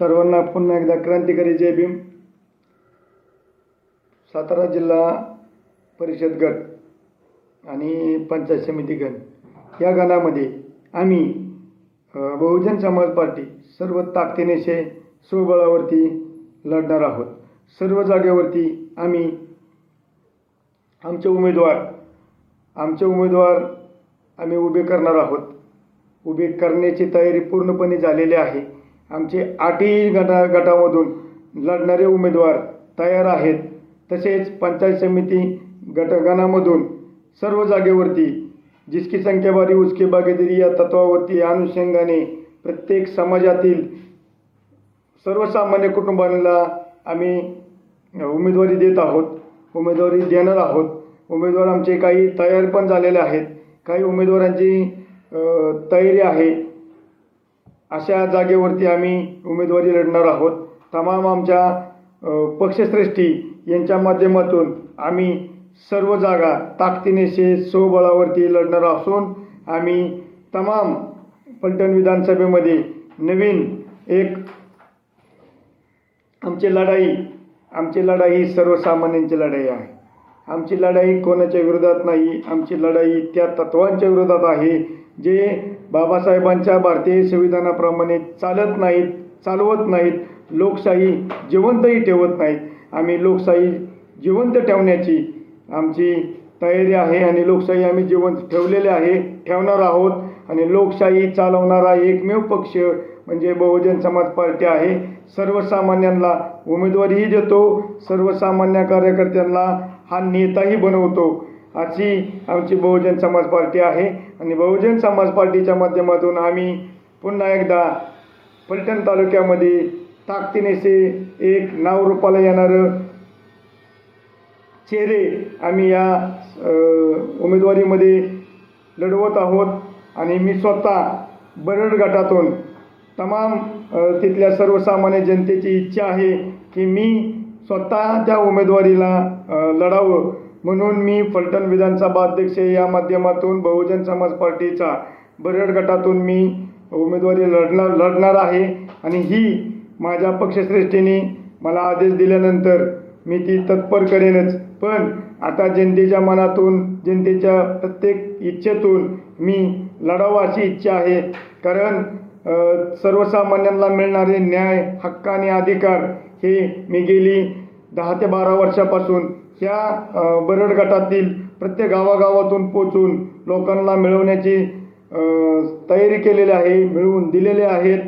सर्वांना पुन्हा एकदा क्रांतिकारी जय भीम. सातारा जिल्हा परिषद गट आणि पंचायत समिती गण. या गणामध्ये आम्ही बहुजन समाज पार्टी सर्व ताकदीनेशे स्वबळावरती लढणार आहोत. सर्व जागेवरती आम्ही आमचे उमेदवार आमचे उमेदवार आम्ही उभे करणार आहोत. उभे करण्याची तयारी पूर्णपणे झालेली आहे. आमचे आठही गटा गटामधून लढणारे उमेदवार तयार आहेत. तसेच पंचायत समिती गटगणामधून सर्व जागेवरती जिसकी संख्या बारी उसकी बागेदरी या तत्वावरती या अनुषंगाने प्रत्येक समाजातील सर्वसामान्य कुटुंबांना आम्ही उमेदवारी देत आहोत उमेदवारी देणार आहोत. उमेदवार आमचे काही तयार पण झालेले आहेत. काही उमेदवारांची तयारी आहे. अशा जागेवरती आम्ही उमेदवारी लढणार आहोत. तमाम आमच्या पक्षश्रेष्ठी यांच्या माध्यमातून आम्ही सर्व जागा ताकदीनेशे स्वबळावरती लढणार असून आम्ही तमाम पलटण विधानसभेमध्ये नवीन एक आमची लढाई आमची लढाई ही सर्वसामान्यांची लढाई आहे. आमची लढाई कोणाच्या विरोधात नाही आमची लढाई त्या तत्वांच्या विरोधात आहे जे बाबासाहेबांच्या भारतीय संविधानाप्रमाणे चालत नाहीत चालवत नाहीत लोकशाही जिवंतही ठेवत नाहीत. आम्ही लोकशाही जिवंत ठेवण्याची आमची तयारी आहे आणि लोकशाही आम्ही जिवंत ठेवलेली आहे ठेवणार आहोत आणि लोकशाही चालवणारा एकमेव पक्ष म्हणजे बहुजन समाज पार्टी आहे. सर्वसामान्यांना उमेदवारीही देतो सर्वसामान्य कार्यकर्त्यांना हा नेताही बनवतो. अशी आमची बहुजन समाज पार्टी आहे. आणि बहुजन समाज पार्टीच्या माध्यमातून आम्ही पुन्हा एकदा फलटण तालुक्यामध्ये ताकदीनेसे एक नाव रूपाला येणारं चेहरे आम्ही या उमेदवारीमध्ये लढवत आहोत. आणि मी स्वतः बरड गटातून तमाम तिथल्या सर्वसामान्य जनतेची इच्छा आहे की मी स्वतः त्या उमेदवारीला लढावं म्हणून मी फलटण विधानसभा अध्यक्ष या माध्यमातून बहुजन समाज पार्टीचा बरड गटातून मी उमेदवारी लढणार लढणार आहे. आणि ही माझ्या पक्षश्रेष्ठीने मला आदेश दिल्यानंतर मी ती तत्पर करेनच. पण आता जनतेच्या मनातून जनतेच्या प्रत्येक इच्छेतून मी लढावं अशी इच्छा आहे. कारण सर्वसामान्यांना मिळणारे न्याय हक्क आणि अधिकार हे मी गेली दहा ते बारा वर्षापासून ह्या बरड गटातील प्रत्येक गावागावातून पोचून लोकांना मिळवण्याची तयारी केलेली आहे मिळवून दिलेले आहेत.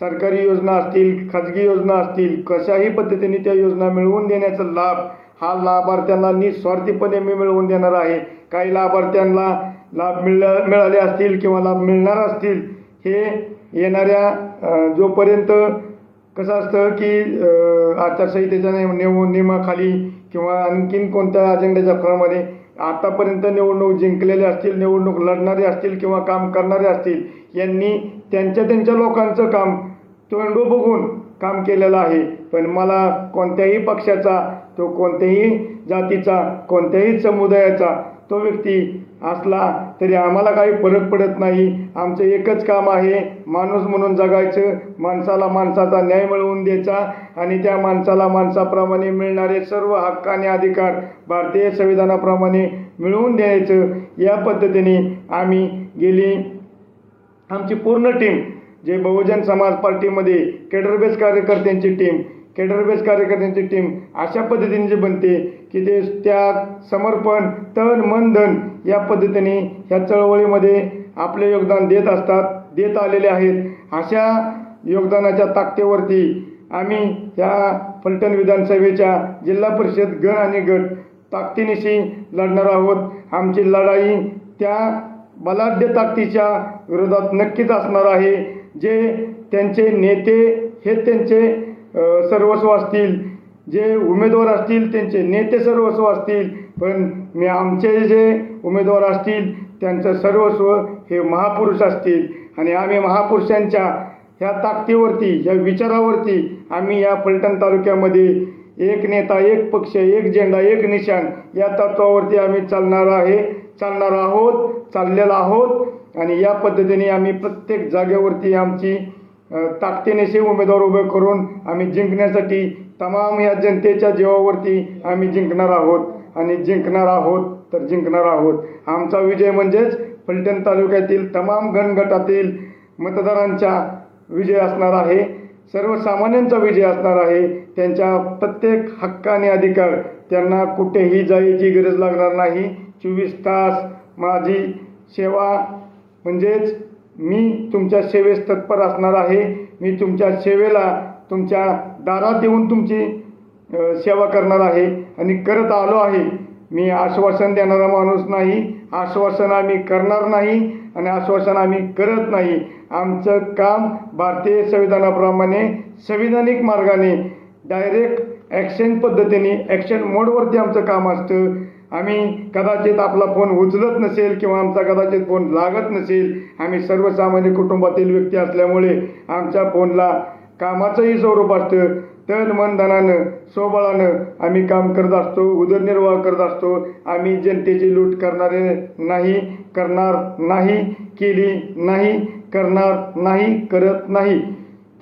सरकारी योजना असतील खाजगी योजना असतील कशाही पद्धतीने त्या योजना मिळवून देण्याचा लाभ हा लाभार्थ्यांना निस्वार्थीपणे मी मिळवून देणार आहे. काही लाभार्थ्यांना लाभ मिळा मिळाले असतील किंवा लाभ मिळणार असतील हे येणाऱ्या जोपर्यंत कसं असतं की आचारसंहितेच्या नियम नेम नियमाखाली किंवा आणखीन कोणत्या अजेंड्याच्या क्रमाने आतापर्यंत निवडणूक जिंकलेले असतील निवडणूक लढणारे असतील किंवा काम करणारे असतील यांनी त्यांच्या त्यांच्या लोकांचं काम तोंडो बघून काम केलेलं आहे. पण मला कोणत्याही पक्षाचा तो कोणत्याही जातीचा कोणत्याही समुदायाचा तो व्यक्ती असला तरी आम्हाला काही फरक पडत नाही. आमचं एकच काम आहे माणूस म्हणून जगायचं माणसाला माणसाचा न्याय मिळवून द्यायचा आणि त्या माणसाला माणसाप्रमाणे मिळणारे सर्व हक्क आणि अधिकार भारतीय संविधानाप्रमाणे मिळवून द्यायचं. या पद्धतीने आम्ही गेली. आमची पूर्ण टीम जे बहुजन समाज पार्टीमध्ये केडरबेस कार्यकर्त्यांची टीम केडरबेस कार्यकर्त्यांची टीम अशा पद्धतीने जे बनते की ते त्याग समर्पण तन मन धन या पद्धतीने ह्या चळवळीमध्ये आपले योगदान देत असतात देत आलेले आहेत. अशा योगदानाच्या ताकदीवरती आम्ही ह्या फलटण विधानसभेच्या जिल्हा परिषद गण आणि गट ताकदीनिशी लढणार आहोत. आमची लढाई त्या बलाढ्य ताकदीच्या विरोधात नक्कीच असणार आहे. जे त्यांचे नेते हे त्यांचे सर्वस्व असतील जे उमेदवार असतील त्यांचे नेते सर्वस्व असतील पण मी आमचे जे उमेदवार असतील त्यांचं सर्वस्व हे महापुरुष असतील. आणि आम्ही महापुरुषांच्या ह्या ताकदीवरती ह्या विचारावरती आम्ही या फलटण तालुक्यामध्ये एक नेता एक पक्ष एक झेंडा एक निशाण या तत्वावरती आम्ही चालणार आहे चालणार आहोत चाललेलो आहोत. आणि या पद्धतीने आम्ही प्रत्येक जागेवरती आमची ताकदीनेशी उमेदवार उभे करून आम्ही जिंकण्यासाठी तमाम या जनतेच्या जीवावरती आम्ही जिंकणार आहोत. आणि जिंकणार आहोत तर जिंकणार आहोत. आमचा विजय म्हणजेच फलटण तालुक्यातील तमाम गणगटातील मतदारांचा विजय असणार आहे. सर्वसामान्यांचा विजय असणार आहे. त्यांच्या प्रत्येक हक्क आणि अधिकार. त्यांना कुठेही जायची गरज लागणार नाही. चोवीस तास माझी सेवा म्हणजेच मी तुमच्या सेवेस तत्पर असणार आहे. मी तुमच्या सेवेला तुमच्या दारात येऊन तुमची सेवा करणार आहे. आणि करत आलो आहे. मी आश्वासन देणारा माणूस नाही. आश्वासन आम्ही करणार नाही. आणि आश्वासन आम्ही करत नाही. आमचं काम भारतीय संविधानाप्रमाणे संविधानिक मार्गाने डायरेक्ट ॲक्शन पद्धतीने ॲक्शन मोडवरती आमचं काम असतं. आम्ही कदाचित आपला फोन उचलत नसेल किंवा आमचा कदाचित फोन लागत नसेल आम्ही सर्वसामान्य कुटुंबातील व्यक्ती असल्यामुळे आमच्या फोनला कामाचंही स्वरूप असतं. तन मन धनानं स्वबळानं आम्ही काम करत असतो उदरनिर्वाह करत असतो. आम्ही जनतेची लूट करणारे नाही करणार नाही केली नाही करणार नाही करत नाही.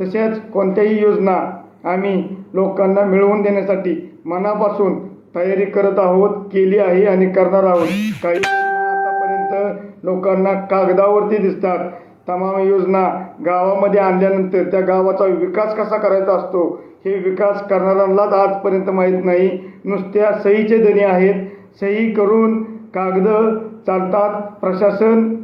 तसेच कोणत्याही योजना आम्ही लोकांना मिळवून देण्यासाठी मनापासून तयारी करत आहोत केली आहे आणि करणार आहोत. काही योजना आतापर्यंत लोकांना कागदावरती दिसतात. तमाम योजना गावामध्ये आणल्यानंतर त्या गावाचा विकास कसा करायचा असतो हे विकास करणाऱ्यांनाच आजपर्यंत माहीत नाही. नुसत्या सहीचे धनी आहेत. सही करून कागद चालतात. प्रशासन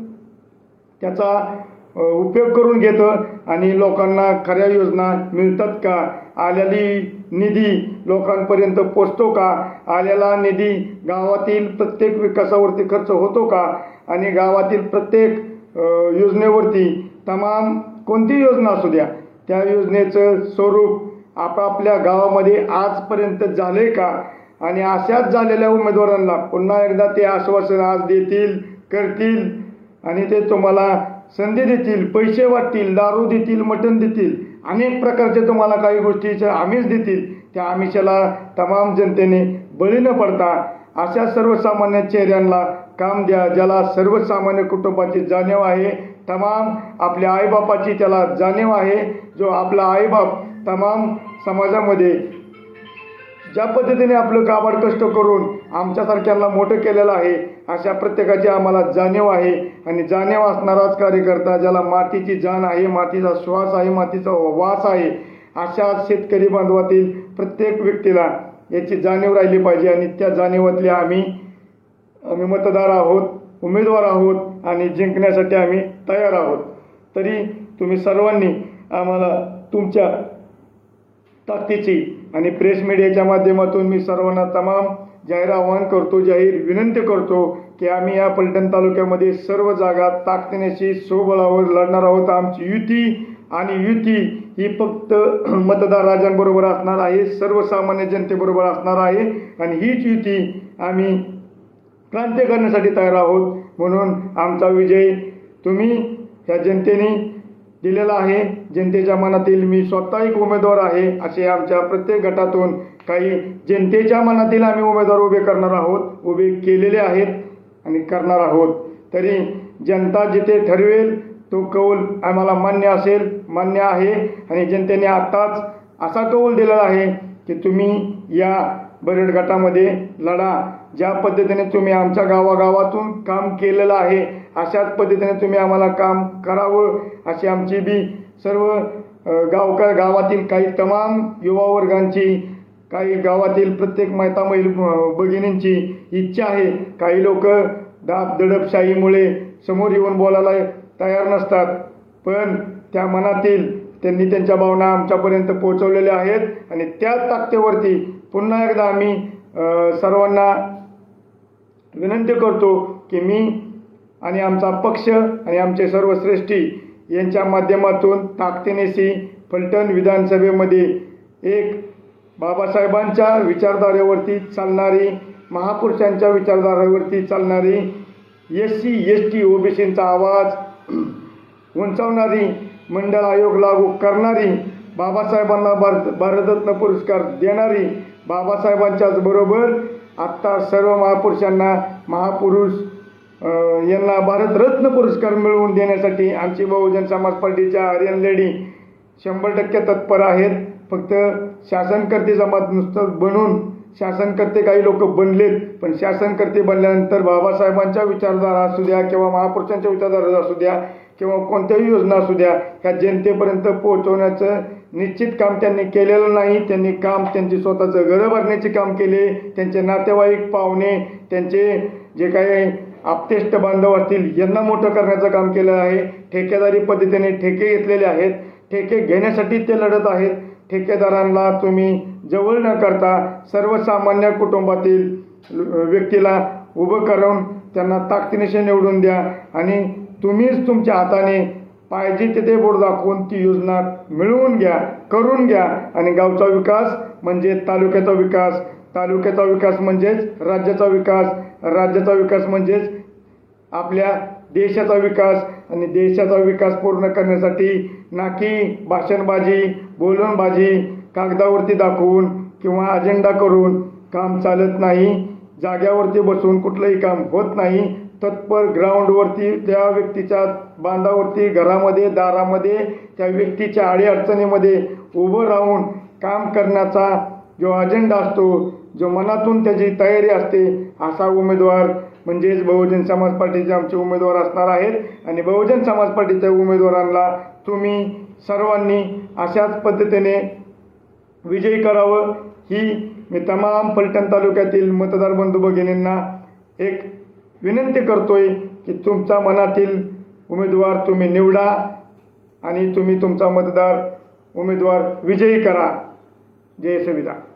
त्याचा उपयोग करून घेतं आणि लोकांना खऱ्या योजना मिळतात का? आलेली निधी लोकांपर्यंत पोचतो का? आलेला निधी गावातील प्रत्येक विकासावरती खर्च होतो का? आणि गावातील प्रत्येक योजनेवरती तमाम कोणती योजना असू द्या त्या योजनेचं स्वरूप आपापल्या गावामध्ये आजपर्यंत झाले का? आणि अशाच झालेल्या उमेदवारांना पुन्हा एकदा ते आश्वासन आज देतील करतील आणि ते तुम्हाला संधी देतील पैसे वाटतील दारू देतील मटण देतील अनेक प्रकारचे तुम्हाला काही गोष्टीचे आमिष देतील. त्या आमिषाला तमाम जनतेने बळी न पडता अशा सर्वसामान्य चेहऱ्यांना काम द्या ज्याला सर्वसामान्य कुटुंबाची जाणीव आहे. तमाम आपल्या आईबापाची त्याला जाणीव आहे. जो आपला आईबाप तमाम समाजामध्ये ज्या पद्धतीने आपलं काबाड कष्ट करून आमच्यासारख्यांना मोठं केलेलं आहे अशा प्रत्येकाची आम्हाला जाणीव आहे. आणि जाणीव असणाराच कार्यकर्ता ज्याला मातीची जाण आहे मातीचा श्वास आहे मातीचा वास आहे अशा शेतकरी बांधवातील प्रत्येक व्यक्तीला याची जाणीव राहिली पाहिजे. आणि त्या जाणीवातले आम्ही आम्ही मतदार आहोत उमेदवार आहोत आणि जिंकण्यासाठी आम्ही तयार आहोत. तरी तुम्ही सर्वांनी आम्हाला तुमच्या ताकदीची आणि प्रेस मीडियाच्या माध्यमातून मी सर्वांना तमाम जाहीर आवाहन करतो जाहीर विनंती करतो की आम्ही या पलटण तालुक्यामध्ये सर्व जागा ताकदीनेशी स्वबळावर लढणार आहोत. आमची युती आणि युती ही फक्त मतदार राजांबरोबर असणार आहे सर्वसामान्य जनतेबरोबर असणार आहे आणि हीच युती आम्ही क्रांती करण्यासाठी तयार आहोत. म्हणून आमचा विजय तुम्ही ह्या जनतेने दिलेला आहे. जनतेच्या मनातील मी स्वतः एक उमेदवार आहे असे आमच्या प्रत्येक गटातून काही जनतेच्या मनातील आम्ही उमेदवार उभे करणार आहोत उभे केलेले आहेत आणि करणार आहोत. तरी जनता जिथे ठरवेल तो कौल आम्हाला मान्य असेल मान्य आहे. आणि जनतेने आत्ताच असा कौल दिलेला आहे की तुम्ही या बरेड गटामध्ये लढा. ज्या पद्धतीने तुम्ही आमच्या गावागावातून काम केलेलं आहे अशाच पद्धतीने तुम्ही आम्हाला काम करावं अशी आमची बी सर्व गावकार गावातील काही तमाम युवा वर्गांची काही गावातील प्रत्येक माता महिल भगिनींची इच्छा आहे. काही लोक दाब दडपशाहीमुळे समोर येऊन बोलायला तयार नसतात. पण त्या मनातील त्यांनी त्यांच्या भावना आमच्यापर्यंत पोहोचवलेल्या आहेत आणि त्याच ताकदीवरती पुन्हा एकदा आम्ही सर्वांना विनंती करतो की मी आणि आमचा पक्ष आणि आमचे सर्व श्रेष्ठी यांच्या माध्यमातून ताकदीनेशी फलटण विधानसभेमध्ये एक बाबासाहेबांच्या विचारधारेवरती चालणारी महापुरुषांच्या विचारधारेवरती चालणारी एस सी एस टी ओबीसींचा आवाज उंचावणारी मंडळ आयोग लागू करणारी बाबासाहेबांना भारत भारतरत्न पुरस्कार देणारी बाबासाहेबांच्याच बरोबर आत्ता सर्व महापुरुषांना महापुरुष यांना भारतरत्न पुरस्कार मिळवून देण्यासाठी आमची बहुजन समाज पार्टीच्या आर्यन लेडी शंभर टक्के तत्पर आहेत. फक्त शासनकर्ते जमात नुसतं बनून शासनकर्ते काही लोक बनलेत पण शासनकर्ते बनल्यानंतर बाबासाहेबांच्या विचारधारा असू द्या किंवा महापुरुषांच्या विचारधारा असू द्या किंवा कोणत्याही योजना असू द्या ह्या जनतेपर्यंत पोहोचवण्याचं निश्चित काम त्यांनी केलेलं नाही. त्यांनी काम त्यांची स्वतःचं घरं भरण्याचे काम केले. त्यांचे नातेवाईक पाहुणे त्यांचे जे काही आपतेष्ट बांधव असतील यांना मोठं करण्याचं काम केलं आहे. ठेकेदारी पद्धतीने ठेके घेतलेले आहेत. ठेके घेण्यासाठी ते लढत आहेत. ठेकेदारांना तुम्ही जवळ न करता सर्वसामान्य कुटुंबातील व्यक्तीला उभं करून त्यांना ताकदीनिशी निवडून द्या आणि तुम्हीच तुमच्या हाताने पाहिजे तिथे बोर्ड दाखवून ती योजना मिळवून घ्या करून घ्या. आणि गावचा विकास म्हणजे तालुक्याचा विकास. तालुक्याचा विकास म्हणजेच राज्याचा विकास. राज्याचा विकास म्हणजेच आपल्या देशाचा विकास. आणि देशाचा विकास पूर्ण करण्यासाठी नाकी भाषणबाजी बोलणबाजी कागदावरती दाखवून किंवा अजेंडा करून काम चालत नाही. जाग्यावरती बसून कुठलंही काम होत नाही. तत्पर ग्राउंडवरती त्या व्यक्तीच्या बांधावरती घरामध्ये दारामध्ये त्या व्यक्तीच्या अडीअडचणीमध्ये उभं राहून काम करण्याचा जो अजेंडा असतो जो मनातून त्याची तयारी असते असा उमेदवार म्हणजेच बहुजन समाज पार्टीचे आमचे उमेदवार असणार आहेत. आणि बहुजन समाज पार्टीच्या उमेदवारांना तुम्ही सर्वांनी अशाच पद्धतीने विजयी करावं. ही मी तमाम फलटण तालुक्यातील मतदार बंधू भगिनींना एक विनंती करतोय की तुमचा मनातील उमेदवार तुम्ही निवडा आणि तुम्ही तुमचा मतदार उमेदवार विजयी करा. जय संविधान.